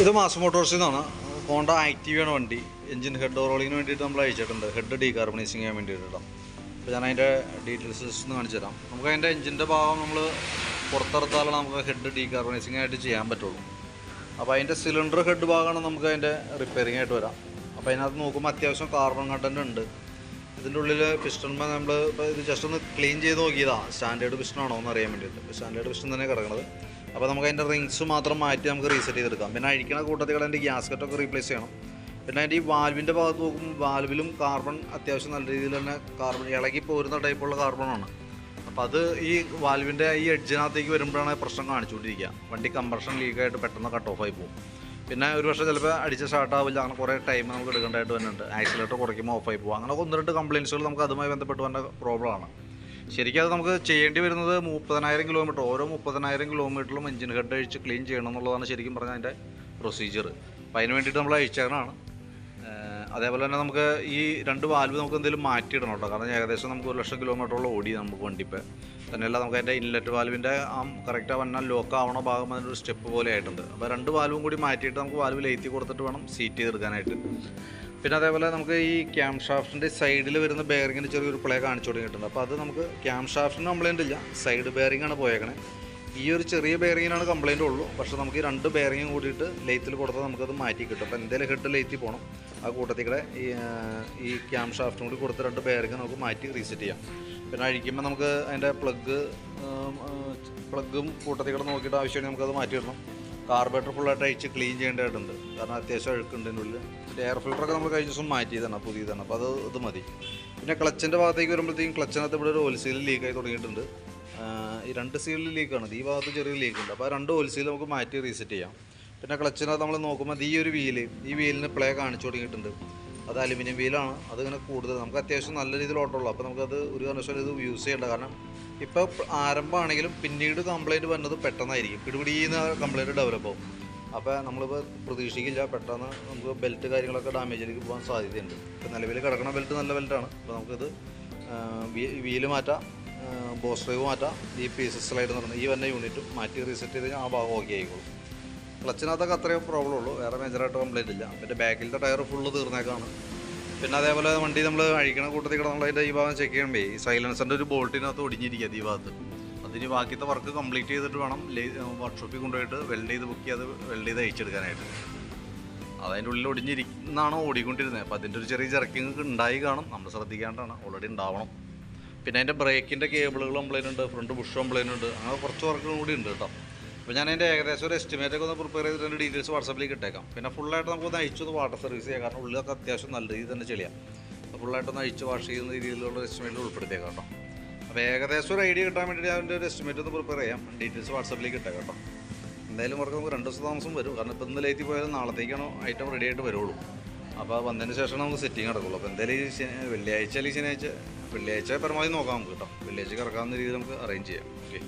ഇത് മാസ് മോട്ടോഴ്സിൽ നിന്നാണ് ഹോണ്ട ആക്റ്റീവാണ് വണ്ടി. എഞ്ചിൻ ഹെഡ് റോളിങ്ങിന് വേണ്ടിയിട്ട് നമ്മൾ അയച്ചിട്ടുണ്ട്. ഹെഡ് ഡീകാർബണൈസിങ് ചെയ്യാൻ വേണ്ടിയിട്ടാണ് അപ്പോൾ ഞാൻ അതിന്റെ ഡീറ്റെയിൽസ് ഒന്ന് കാണിച്ചു തരാം. നമുക്ക് അതിന്റെ എഞ്ചിന്റെ ഭാഗം നമ്മൾ പുറത്തെടുത്താലാണ് നമുക്ക് ഹെഡ് ഡീകാർബണൈസിങ് ആയിട്ട് ചെയ്യാൻ പറ്റുള്ളൂ. അപ്പോൾ അതിന്റെ സിലിണ്ടർ ഹെഡ് ഭാഗമാണ് നമുക്ക് അതിന്റെ റിപ്പയറിംഗ് ആയിട്ട് വരാം. അപ്പോൾ അതിനകത്ത് നോക്കുമ്പോൾ അത്യാവശ്യം കാർബൺ കണ്ടന്റ് ഉണ്ട്. ഇതിന്റെ ഉള്ളിൽ പിസ്റ്റൺ നമ്മൾ ഇത് ജസ്റ്റ് ഒന്ന് ക്ലീൻ ചെയ്ത് നോക്കിയതാണ് സ്റ്റാൻഡേർഡ് പിസ്റ്റൺ ആണോ എന്ന് അറിയാൻ വേണ്ടിയിട്ട്. സ്റ്റാൻഡേർഡ് പിസ്റ്റൺ തന്നെ കിടക്കുന്നത് അപ്പോൾ നമുക്ക് അതിന്റെ റിങ്സ് മാത്രം മാറ്റി നമുക്ക് റീസെറ്റ് ചെയ്തെടുക്കാം. പിന്നെ അഴിക്കണ കൂട്ടത്തിൽ അതിന്റെ ഗ്യാസ്കറ്റൊക്കെ റീപ്ലേസ് ചെയ്യണം. പിന്നെ അതിന്റെ ഈ വാൽവിന്റെ ഭാഗത്ത് നോക്കുമ്പോൾ വാൽവിലും കാർബൺ അത്യാവശ്യം നല്ല രീതിയിൽ തന്നെ കാർബൺ ഇളകി പോരുന്ന ടൈപ്പുള്ള കാർബണാണ് അപ്പോൾ അത് ഈ വാൽവിന്റെ ഈ എഡ്ജിനകത്തേക്ക് വരുമ്പോഴാണ് പ്രശ്നം കാണിച്ചുകൊണ്ടിരിക്കുക. വണ്ടി കംപ്രഷൻ ലീക്കായിട്ട് പെട്ടെന്ന് കട്ട് ഓഫായി പോകും. പിന്നെ ഒരു പക്ഷേ ചിലപ്പോൾ അടിച്ച് സ്റ്റാർട്ട് ആവില്ല അങ്ങനെ കുറേ ടൈം നമുക്ക് എടുക്കേണ്ടതായിട്ട് വരുന്നുണ്ട്. ആക്സിലേറ്റർ കുറയ്ക്കുമ്പോൾ ഓഫായി പോകും. അങ്ങനെ ഒന്ന് രണ്ട് കംപ്ലയിൻസുകൾ നമുക്ക് അതുമായി ബന്ധപ്പെട്ട് വന്ന പ്രോബ്ലമാണ് ശരിക്കും അത് നമുക്ക് ചെയ്യേണ്ടി വരുന്നത് മുപ്പതിനായിരം കിലോമീറ്റർ ഓരോ മുപ്പതിനായിരം കിലോമീറ്ററിലും എഞ്ചിൻ ഹെഡ് അഴിച്ച് ക്ലീൻ ചെയ്യണം എന്നുള്ളതാണ് ശരിക്കും പറഞ്ഞാൽ അതിന്റെ പ്രൊസീജിയർ അപ്പോൾ അതിന് വേണ്ടിയിട്ട് നമ്മൾ അഴിച്ചേക്കണതാണ് അതേപോലെ തന്നെ നമുക്ക് ഈ രണ്ട് വാൽവ് നമുക്ക് എന്തെങ്കിലും മാറ്റിയിടണം കേട്ടോ. കാരണം ഏകദേശം നമുക്ക് ഒരു ലക്ഷം കിലോമീറ്ററോളം ഓടി നമുക്ക് വണ്ടി ഇപ്പോൾ തന്നെയല്ല നമുക്ക് അതിന്റെ ഇൻലെറ്റ് വാൽവിന്റെ ആ കറക്റ്റാ വന്നാൽ ലോക്ക് ആവണ ഭാഗം അതിനൊരു സ്റ്റെപ്പ് പോലെ ആയിട്ടുണ്ട്. അപ്പോൾ രണ്ട് വാൽവും കൂടി മാറ്റിയിട്ട് നമുക്ക് വാൽവ് ലേത്തി കൊടുത്തിട്ട് വേണം സീറ്റ് ചെയ്തെടുക്കാനായിട്ട്. പിന്നെ അതേപോലെ നമുക്ക് ഈ ക്യാം ഷാഫ്റ്റിന്റെ സൈഡിൽ വരുന്ന ബെയറിങ്ങിന് ചെറിയൊരു പ്ലേ കാണിച്ചു തുടങ്ങിയിട്ടുണ്ട് അപ്പോൾ അത് നമുക്ക് ക്യാം ഷാഫ്റ്റിന് കംപ്ലൈന്റ് ഇല്ല. സൈഡ് ബെയറിംഗ് ആണ് പോയേക്കണേ. ഈ ഒരു ചെറിയ ബെയറിങ്ങിനാണ് കംപ്ലയിന്റ് ഉള്ളൂ. പക്ഷേ നമുക്ക് ഈ രണ്ട് ബെയറിങ്ങും കൂടിയിട്ട് ലെയ്ത്തിൽ കൊടുത്താൽ നമുക്കത് മാറ്റി കിട്ടും. അപ്പോൾ എന്തെങ്കിലും ഹെഡ് ലെയ്ത്തിൽ പോകണം ആ കൂട്ടത്തിൽ കൂടെ ഈ ഈ ക്യാം ഷാഫ്റ്റും കൂടി കൊടുത്ത് രണ്ട് ബെയറിങ് നമുക്ക് മാറ്റി റീസെറ്റ് ചെയ്യാം. പിന്നെ അഴിക്കുമ്പോൾ നമുക്ക് അതിന്റെ പ്ലഗ് പ്ലഗും കൂട്ടത്തിൽ കൂടെ നോക്കിയിട്ട് ആവശ്യമാണെങ്കിൽ നമുക്കത് മാറ്റിയിടണം കാർബറേറ്റർ ഫുള്ളായിട്ട് അഴിച്ച് ക്ലീൻ ചെയ്യേണ്ടതായിട്ടുണ്ട്. കാരണം അത്യാവശ്യം അഴുക്കുണ്ട് ഉള്ളിൽ പിന്നെ എയർ ഫിൽറ്ററൊക്കെ നമ്മൾ കഴിഞ്ഞ ദിവസം മാറ്റിയതാണ് പുതിയതാണ്. അപ്പോൾ അത് ഇത് മതി. പിന്നെ ക്ലച്ചിന്റെ ഭാഗത്തേക്ക് വരുമ്പോഴത്തേക്കും ക്ലച്ചിനകത്ത് ഇവിടെ ഒരു ഓയിൽ സീൽ ലീക്കായി തുടങ്ങിയിട്ടുണ്ട്. ഈ രണ്ട് സീലിൽ ലീക്കാണ് ഈ ഭാഗത്ത് ചെറിയ ലീക്ക് ഉണ്ട്. അപ്പോൾ ആ രണ്ട് ഓയിൽ നമുക്ക് മാറ്റി റീസെറ്റ് ചെയ്യാം. പിന്നെ ക്ലച്ചിനകത്ത് നമ്മൾ നോക്കുമ്പോൾ ഈ ഒരു വീൽ ഈ വീലിന് പ്ലേ കാണിച്ചു തുടങ്ങിയിട്ടുണ്ട്. അത് അലുമിനിയം വീലാണ്. അതിങ്ങനെ കൂടുതൽ. നമുക്ക് അത്യാവശ്യം നല്ല രീതിയിൽ ഓട്ടമുള്ളൂ. അപ്പോൾ നമുക്കത് ഒരു കാരണവശാലും ഇത് യൂസ് ചെയ്യേണ്ട. കാരണം ഇപ്പോൾ ആരംഭമാണെങ്കിലും പിന്നീട് കംപ്ലൈന്റ് വരുന്നത് പെട്ടെന്നായിരിക്കും. പിടിപിടിയുന്ന കംപ്ലൈന്റ് ഡെവലപ്പ് ആവും. അപ്പോൾ നമ്മളിപ്പോൾ പ്രതീക്ഷിക്കില്ല. പെട്ടെന്ന് നമുക്ക് ബെൽറ്റ് കാര്യങ്ങളൊക്കെ ഡാമേജിലേക്ക് പോകാൻ സാധ്യതയുണ്ട്. ഇപ്പോൾ നിലവിൽ കിടക്കുന്ന ബെൽറ്റ് നല്ല ബെൽറ്റാണ് അപ്പോൾ നമുക്കിത് വീൽ മാറ്റാം. ബോസ് ഡ്രൈവ് മാറ്റാം. ഈ പീസസ് സ്ലൈഡ് എന്ന് പറഞ്ഞാൽ ഈ വന്ന യൂണിറ്റ് മാറ്റി റീസെറ്റ് ചെയ്ത് കഴിഞ്ഞാൽ ആ ഭാഗം ഓക്കെ ആയിക്കോളും. ക്ലച്ചിനകത്തൊക്കെ അത്രയും പ്രോബ്ലം ഉള്ളൂ. വേറെ മേജറായിട്ട് കംപ്ലൈന്റ് ഇല്ല. പിന്നെ ബാക്കിലത്തെ ടയർ ഫുള്ള് തീർന്നേക്കാണ്. പിന്നെ അതേപോലെ വണ്ടി നമ്മൾ അഴിക്കണ കൂട്ടത്തിൽ കൂടെ നമ്മൾ അതിന്റെ ഈ ഭാഗം ചെക്ക് ചെയ്യുമ്പോൾ ഈ സൈലൻസറിന്റെ ഒരു ബോൾട്ടിനകത്ത് ഒടിഞ്ഞിരിക്കുക ഈ ഭാഗത്ത്. അതിന് ബാക്കിയത്തെ വർക്ക് കംപ്ലീറ്റ് ചെയ്തിട്ട് വേണം വർക്ക്ഷോപ്പിൽ കൊണ്ടുപോയിട്ട് വെൽഡ് ചെയ്ത് ബുക്ക് ചെയ്ത് വെൽഡ് ചെയ്ത് അയച്ചെടുക്കാനായിട്ട് അതതിന്റെ ഉള്ളിൽ ഒടിഞ്ഞിരിക്കുന്നതാണ് ഓടിക്കൊണ്ടിരുന്നത്. അപ്പോൾ അതിന്റെ ഒരു ചെറിയ ജർക്കിങ് ഉണ്ടായി കാണും. നമ്മൾ ശ്രദ്ധിക്കാണ്ടാണ് ഓൾറെഡി ഉണ്ടാവണം. പിന്നെ അതിന്റെ ബ്രേക്കിന്റെ കേബിളുകൾ കംപ്ലൈന്റ് ഉണ്ട് ഫ്രണ്ട് ബുഷ് കംപ്ലൈന്റ് ഉണ്ട്. അങ്ങനെ കുറച്ച് വർക്കുകൾ കൂടി ഉണ്ട് കേട്ടോ. അപ്പോൾ ഞാൻ അതിന്റെ ഏകദേശം ഒരു എസ്റ്റിമേറ്റ് ഒക്കെ ഒന്ന് പ്രിപ്പയർ ചെയ്തിട്ട് അതിന്റെ ഡീറ്റെയിൽസ് വാട്സപ്പിലേക്ക് ഇട്ടേക്കാം. പിന്നെ ഫുള്ളായിട്ട് നമുക്കൊന്ന് അയച്ചൊന്ന് വാട്ടർ സർവീസ് ചെയ്യാം. കാരണം ഉള്ളിലൊക്കെ അത്യാവശ്യം നല്ല രീതിയിൽ തന്നെ ചെളിയാം. അപ്പോൾ ഫുള്ളായിട്ടൊന്ന് അഴിച്ച് വാഷ് ചെയ്യുന്ന രീതിയിലുള്ള എസ്റ്റിമേറ്റ് ഉൾപ്പെടുത്തിയേക്കാം കേട്ടോ. അപ്പോൾ ഏകദേശം ഒരു ഐഡിയ കിട്ടാൻ വേണ്ടി അതിന്റെ ഒരു എസ്റ്റിമേറ്റ് ഒന്ന് പ്രിപ്പയർ ചെയ്യാം. ഡീറ്റെയിൽസ് വാട്സപ്പിലേക്ക് ഇട്ടേക്കാം കേട്ടോ. എന്തായാലും വർക്ക് നമുക്ക് രണ്ട് ദിവസം താമസം വരും. കാരണം ഇപ്പം ഇന്ന് എത്തി പോയാലും നാളത്തേക്കാണ് ഐറ്റം റെഡി ആയിട്ട് വരുള്ളൂ. അപ്പോൾ വന്നതിന് ശേഷം നമുക്ക് സെറ്റിംഗ് നടക്കുള്ളൂ. അപ്പോൾ എന്തായാലും വെള്ളിയാഴ്ച അല്ലെങ്കിൽ ശനിയാഴ്ച വെള്ളിയാഴ്ച പരമാവധി നോക്കാം നമുക്ക് കേട്ടോ. വെള്ളിയാഴ്ച ഇറക്കാവുന്ന രീതിയിൽ നമുക്ക് അറേഞ്ച് ചെയ്യാം. ഓക്കെ